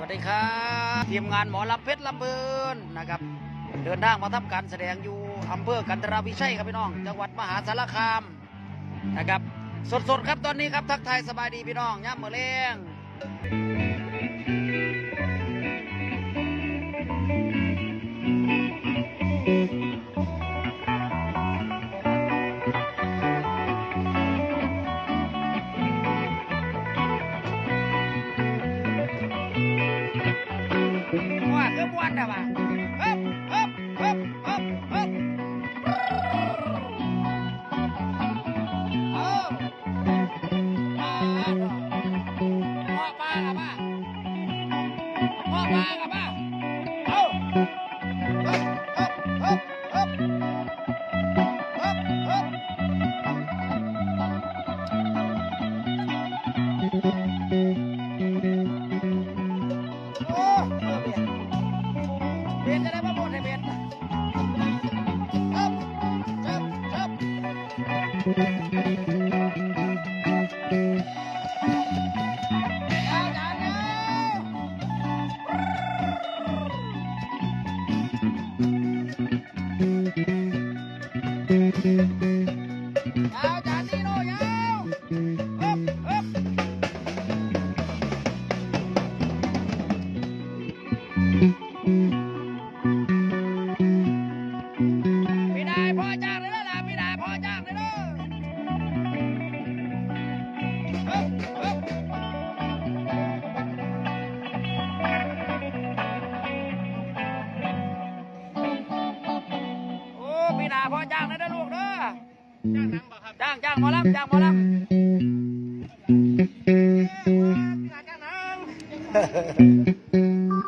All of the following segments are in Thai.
วัสดีครับทีมงานหมอลำเพชรลำเบินนะครับ เดินทางมาทำการแสดงอยู่อำเภอกันตราวิชัยครับพี่น้อง จังหวัดมหาสารคามนะครับ สดๆครับตอนนี้ครับทักทายสบายดีพี่น้องย่ามือเลี้ยง มาปลากับมาเอาฮ้บฮ้บฮ้บฮ้บฮ้บเฮ้บโอ้เบียดเบียดจะได้มาหมดให้เบียดฮ้บเฮ้บฮ้บ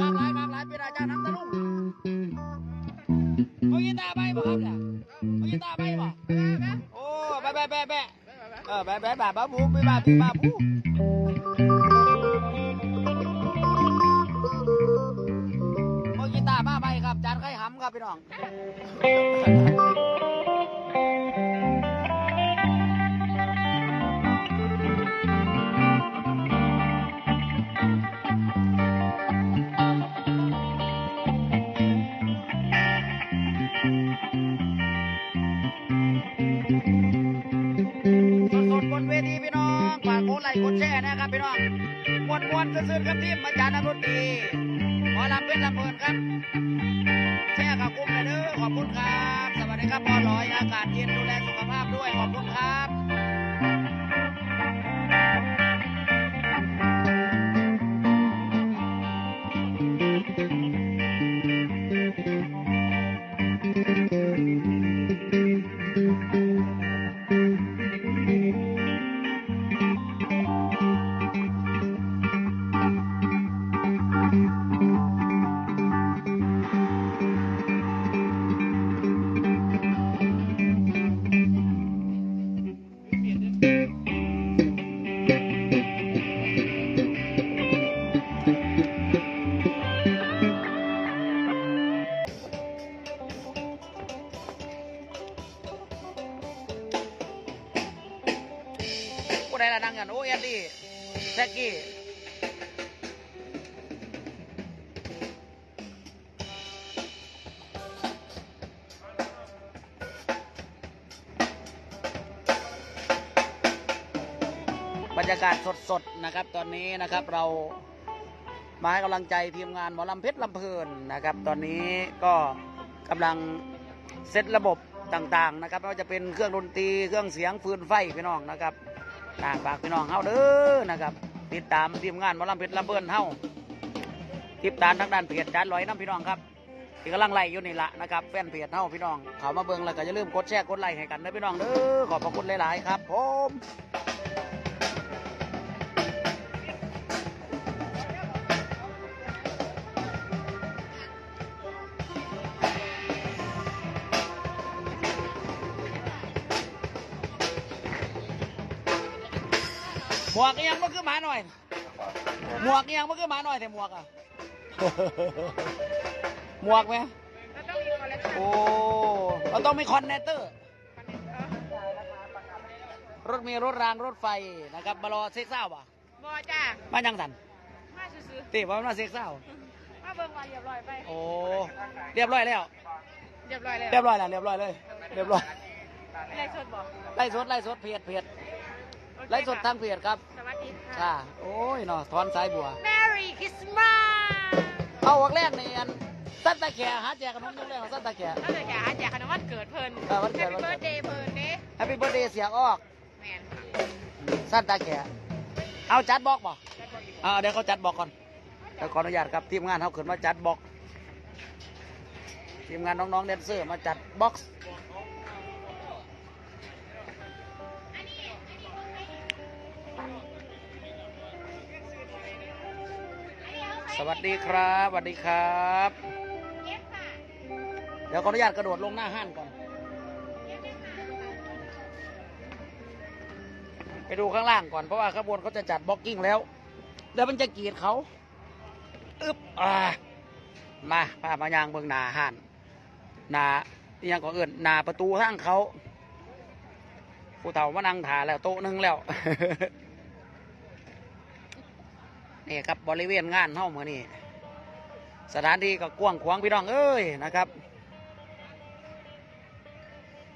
มาหลายมาหลายปีนาจางน้ำตะลุงเอากีตาร์ไปบ่ครับเนี่ยเอากีตาร์ไปบ่โอ้แบะแบะแบะแบะเออแบะแบะแบะบ้าบูบีบ้าบีบ้าบูเอากีตาร์มาไปครับจานไข่หำครับพี่น้อง วนๆซื่อๆครับที่มาจารย์นรุตรีหมอลำเป็นลำเพลินครับ แช่กับกลุ่มเลยเด้อขอบคุณครับ สวัสดีครับปอลอยอากาศเย็นดูแลสุขภาพด้วยขอบคุณครับ กี้บรรยากาศสดๆนะครับ ตอนนี้นะครับเรามาให้กำลังใจทีมงานหมอลำเพชรลำเพลินนะครับ ตอนนี้ก็กำลังเซตระบบต่างๆนะครับไม่ว่าจะเป็นเครื่องดนตรีเครื่องเสียงฟืนไฟพี่น้องนะครับต่างฝากพี่น้องเฮาเด้อนะครับ ติดตามทีมงานหมอลำเพชรลำเบินเฮาติดตามทางด้านเพจจานลอยน้ำพี่น้องครับที่กำลังไล่อยู่นี่ละนะครับแฟนเพจเฮาพี่น้องเขามาเบิ้งแล้วก็อย่าลืมกดแชร์กดไลค์ให้กันนะพี่น้องเด้อขอบพระคุณหลาย ๆ ครับผม หมวกอีหยังมันคือหมาหน่อย หมวกอีหยังมันคือหมาหน่อยแต่หมวกอะ หมวกไหมแล้วต้องมีคอลเลคชันโอ้เราต้องมีคอนเนคเตอร์ รถเมีรถรางรถไฟนะครับมารอเซ็กซ่าวป่ะบอจ้ามายังสันมาซื้อซื้อตีว่ามันมาเซ็กเศร้ามาเบิ่งมาเรียบร้อยไป โอ้เรียบร้อยแล้ว เรียบร้อยแล้ว เรียบร้อยแล้วเรียบร้อยเลย เรียบร้อยอะไรสดบอกไล่สดไล่สดเพจเพจ ไล่สดทางเพจครับ สวัสดีค่ะ ค่ะ โอ้ยเนาะถอนสายบัว Merry Christmas เอาวักแรกนี่อันสันตะแขหาแจกขนมยังแรกของสันตะแข ก็เลยแกหาแจกขนมวันเกิดเพิ่น เออวันเกิด Happy birthday เพิ่นเด้แฮปปี้เบิร์ดเดย์เสียงออก แมนสันตะแขเอาจัดบอกบ่เอาเดี๋ยวเขาจัดบอกก่อนเดี๋ยวขออนุญาตครับทีมงานเขาขึ้นมาจัดบอกทีมงานน้องๆแดนเซอร์มาจัดบ็อกซ์ สวัสดีครับสวัสดีครับ เดี๋ยวขออนุญาตกระโดดลงหน้าห้านก่อน ไปดูข้างล่างก่อนเพราะว่าข้างบนเขาจะจัดบล็อกกิ้งแล้วเดี๋ยวมันจะกรีดเขาอึบอ่ามาพามายางเบิงหนาห้านหนาอิหยังก็เอื่นหนาประตูทางเขาผู้เฒ่ามานั่งถ่าแล้วโต๊ะหนึงแล้ว นี่ครับบริเวณงานเฮ้าเมือนี่สถานที่ก็กว้างขวางพี่น้องเอ้ยนะครับ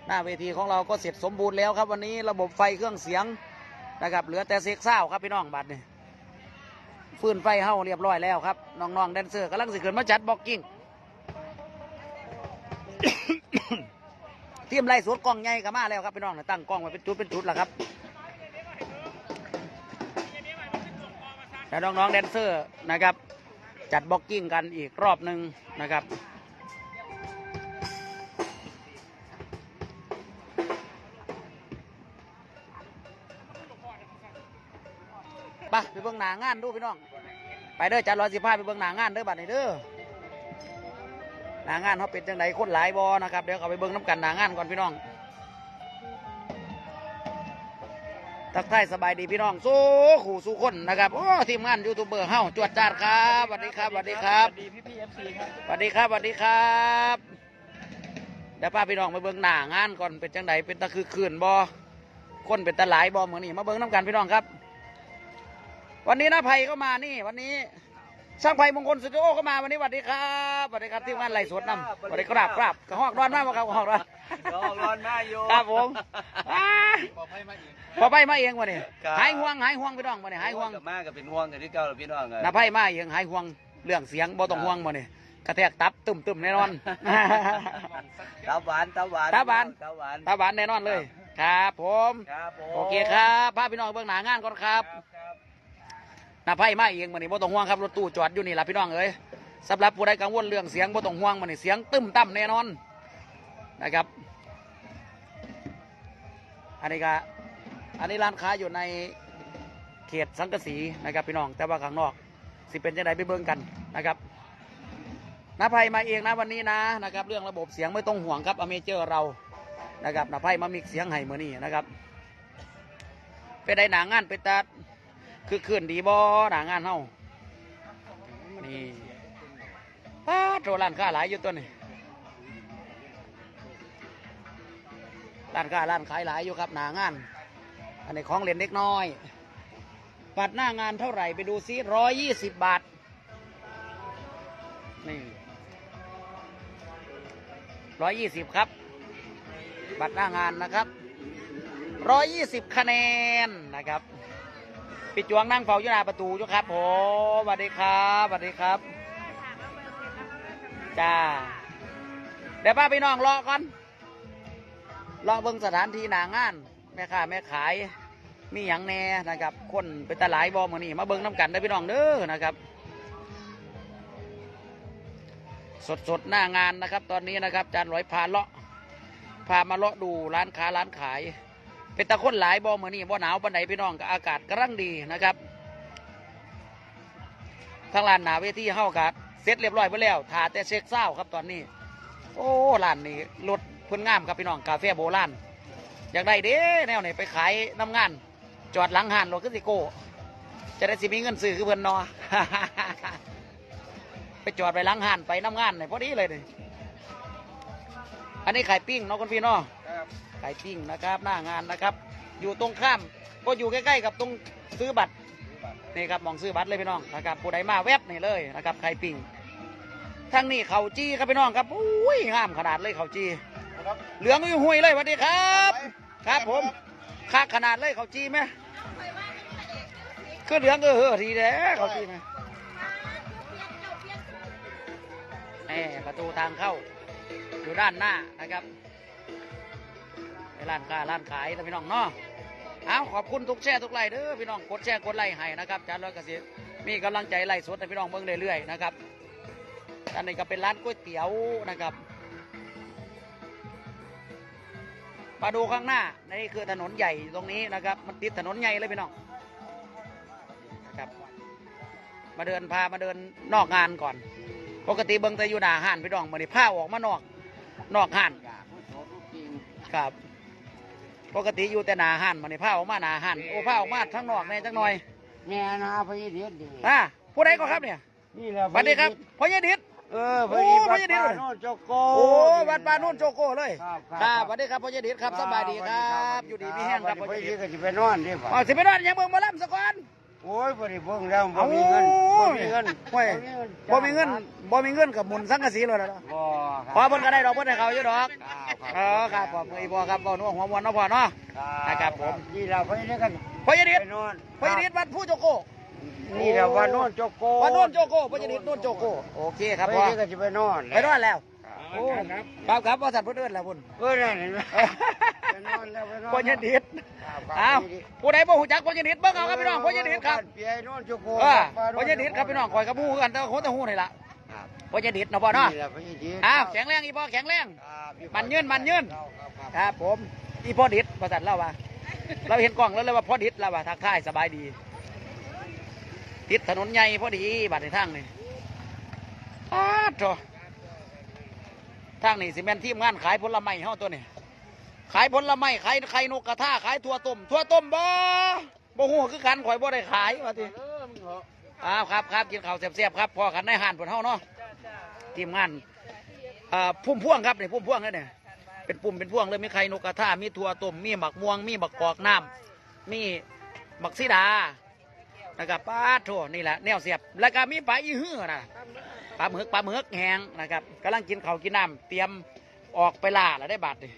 หน้าเวทีของเราก็เสร็จสมบูรณ์แล้วครับ วันนี้ระบบไฟเครื่องเสียงนะครับ เหลือแต่เซ็กซ่าครับพี่น้องบัดนี่ฟื้นไฟเฮาเรียบร้อยแล้วครับน้องๆแดนเซอร์กำลังสิขึ้นมาจัดบ็อกกิ้งเตรียมไล่สดกล้องใหญ่ก็มาแล้วครับพี่น้องนะตั้งกล้องไว้เป็นจุดเป็นจุดแล้วครับ แล้วน้องๆแดนเซอร์นะครับ จัดบ็อกกิ้งกันอีกรอบหนึ่งนะครับไปไปเบิ่งหนางานดูพี่น้อง ไปเด้อจัดร้อยสิบห้าไปเบิ่งหนางานเด้อบัดนี้เด้อหนางานเขาเป็นจังไดคนหลายบอนะครับเดี๋ยวเขาไปเบิ่งน้ำกันหนางานก่อนพี่น้อง ทักทายสบายดีพี่น้องสู้ขู่สู้คนนะครับโอ้ทีมงานยูทูบเบอร์เฮาจวดจาดครับสวัสดีครับสวัสดีครับสวัสดีพี่พี่เอฟซีครับสวัสดีครับสวัสดีครับเดี๋ยวป้าพี่น้องไปเบิ่งหน้างานก่อนเป็นจังไดเป็นตะคือคืนบอคนเป็นตะหลายบอเหมือนนี่มาเบิ่งน้ำกันพี่น้องครับ วันนี้นะไผ่ก็มานี่ วันนี้ช่างไผ่มงคลสตูดิโอก็มาวันนี้สวัสดีครับสวัสดีครับทีมงานไล่สดนำสวัสดีครับครับกระหอกร้อนมากบ่ครับกระหอกร้อนร้อนร้อนมากโยครับผมอ้าบอกให้มาอีก พอไผ่มาเองวันนี้ครับ หายห่วงหายห่วงพี่น้องวันนี้หายห่วงกับมากกับเป็นห่วงกันที่เก่าหรือพี่น้องนาไผ่มาเองหายห่วงเรื่องเสียงบ่ต้องห่วงวันนี้กระแทกตับตุ่มตุ่มๆแน่นอน ตาหวานตาหวานตาหวาน ตาหวานตาหวานแน่นอนเลย ครับผมครับผมโอเคครับพาพี่น้องเบื้องหน้างานก่อนครับครับ นาไพ่มาเองมันนี่บ่ต้องห่วงครับรถตู้จอดอยู่นี่ล่ะพี่น้องเอ้ยสำหรับผู้ใดกังวลเรื่องเสียงบ่ต้องห่วงมันนี่เสียงตึ้มตั้มแน่นอนนะครับ อันนี้ก็ อันนี้ร้านค้าอยู่ในเขตสังกะสีนะครับพี่น้อง แต่ว่าข้างนอก สิเป็นจังไดไปเบิ่งกันนะครับนาไพ่มาเองนะวันนี้นะนะครับ เรื่องระบบเสียงไม่ต้องห่วงครับอเมเจอร์เรานะครับนาไพ่มามิกเสียงให้เมื่อนี้นะครับไปได้หนางานไปตัดคือคืนดีบ่หนางานเฮานี่ป้าดโตร้านค้าหลายอยู่ตัวนี้ร้านค้าร้านขายหลายอยู่ครับหนางาน อันนี้ของเล่นเล็กน้อยบัตรหน้างานเท่าไหร่ไปดูซิร้อยยี่สิบบาท นี่ร้อยยี่สิบครับ บัตรหน้างานนะครับร้อยยี่สิบคะแนนนะครับปิดจวงนั่งเฝ้าอยู่หน้าประตูอยู่ครับผมสวัสดีครับสวัสดีครับ จ้า เดี๋ยวป้าพี่น้องรอก่อนรอเบิ่งสถานที่หนางาน แม่ค้าแม่ขายมีอย่างแน่นะครับ คนเป็นตาหลายบอมือนี่มาเบิ่งน้ำกันได้พี่น้องเด้อนะครับ สดสดหน้างานนะครับ ตอนนี้นะครับจานร้อยพาเลาะพามาเลาะดูร้านค้าร้านขาย เป็นตะคนหลายบ่มือนี่บ่หนาวปานใดพี่น้องก็อากาศกำลังดีนะครับทางร้านหนาเวทีเฮากัดเสร็จเรียบร้อยไปแล้วถาแต่เช็คเศร้าครับตอนนี้ โอ้ร้านนี้รถเพิ่นงามครับพี่น้องกาแฟโบราณ อยากได้เด้แนวไหนไปขายน้ำงาน จอดหลังห้านรถขึ้นสิโก้ จะได้สิมีเงินซื้อคือเพิ่นเนอ ไปจอดไปหลังห้านไปน้ำงานเนี่ยพอดีเลยนี่อันนี้ขายปิ้งเนาะคุณพี่เนาะครับขายปิ้งนะครับหน้างานนะครับ อยู่ตรงข้าม ก็อยู่ใกล้ๆกับตรงซื้อบัตรนี่ครับมองซื้อบัตรเลยพี่น้องนะครับผู้ใดมาแวบนี่เลยนะครับไข่ปิ่งทั้งนี้เขาจี้ครับพี่น้องครับอุ้ยงามขนาดเลยเขาจี้ เหลืองอุ้ยหุยเลยสวัสดีครับ ครับผมคักขนาดเลยเขาจีไหมคือเหลืองเออเออทีเด้อเขาจีไหมแหมประตูทางเข้า อยู่ด้านหน้านะครับร้านค้าร้านขายนะพี่น้องเนาะเอาขอบคุณทุกแชร์ทุกไลค์เด้อพี่น้องกดแชร์กดไลค์ให้นะครับจานร้อยกระสิมีกำลังใจไล่สดให้พี่น้องเบิ่งเรื่อยๆนะครับอันนี้ก็เป็นร้านก๋วยเตี๋ยวนะครับ มาดูข้างหน้า นี่คือถนนใหญ่อยู่ตรงนี้นะครับ มันติดถนนใหญ่เลยพี่น้องนะครับ มาเดินพามาเดินนอกงานก่อน ปกติเบิ่งแต่อยู่หน้าห้านพี่น้องมาดิผ้าออกมานอก นอกห้านครับ ปกติอยู่แต่หน้าห้านมาดิผ้าออกมาหน้าห้านโอ้ผ้าออกมาทั้งนอกแน่จังหน่อยแม่นะพญเดียดดีอ่าผู้ใดก็ครับเนี่ยนี่แหละสวัสดีครับพ่อใหญ่ดิษ เออพโอ้ญพญเดียดโนโจโกโอ้วัดปานุ่นโจโก้เลยครับครับสวัสดีครับพ่อใหญ่ดิษครับสบายดีครับอยู่ดีมีแห้งครับพพ่อใหญ่ญดิษก็จะไปนอนดิบ่อ๋อสิไปนอนยังเบิ่งหมาล่ำสะก่อนโอ้ยบ่ได้เบิ่งแล้วบ่มีเงินโอ้บ่ยมีเงินโอ้ยบ่มีเงินบ่มีเงินกับหมุนสังกะสีเลยนะบ่ครับพอเพิ่นก็ได้ดอกเพิ่นให้เขาอยู่ดอกครับอ๋อครับผมอีบ่ครับบ่นัวหัวมวนเนาะพ่อเนาะนะครับผมนี่แหละพญเดียดกันพ่อใหญ่ดิษไปนอนพ่อใหญ่ดิษวัดผู้โจโก้ นี่แหละว่าโนนโจโกวัดโน่นโจโก้พ่อใหญ่ดิษโน่นโจโก้โอเคครับพพ่อญเดียดก็จะไปนอนไปนอนแล้วโอ้ครับครับว่าสัตว์เพิ่นเอิ้นแล้วพุ่นเออนั่นเห็นไหมไปนอนแล้วไปนอนพ่อใหญ่ดิษครับครับอ้าวผู้ใดบ่ฮู้จักพ่อใหญ่ดิษเบิ่งเอาครับพี่น้องพ่อใหญ่ดิษครับเปียโนนโจโกเออพ่อใหญ่ดิษครับพี่น้องคอยกับฮู้คือกันแต่ว่าคนแต่ฮู้นี่ล่ะครับพ่อใหญ่ดิษเนาะพ่อเนาะนี่แหละพญเดียดอ้าวแข็งแรงอีพ่อแข็งแรงครับมันยืนมันยืนครับครับครับผมอีพ่อดิษประสันเล่าว่าเราเห็นกล้องแล้วเลยว่าพ่อดิษเราว่าทักทายสบายดี ติดถนนใหญ่พอดีบัดในทางนี่อ้าโถทางนี่สิแม่นทีมงานขายผลไม้เฮาตัวนี้ขายผลไม้ขายไข่นกกระทาขายถั่วต้มถั่วต้มบ่บ่ฮู้คือกันข่อยบ่ได้ขายว่าติอ้าวครับครับกินข้าวแซ่บๆครับพอกันในห้านเพิ่นเฮาเนาะทีมงานอ่าพุ่มพ่วงครับนี่พุ่มพ่วงนั่เนี่ยเป็นปุ่มเป็นพ่วงเลยมีไข่นกกระทามีถั่วต้มมีหมักม่วง มีบักกอกน้ำมีบักซีดา นะครับปลาโถนี่แหละแนวเสียบ แล้วก็มีปลาอีหื้อนะปลาหมึกปลาหมึกแห้งนะครับกำลังกินเขาวกินน้ำเตรียมออกไปล่าแล้วได้บาดดิ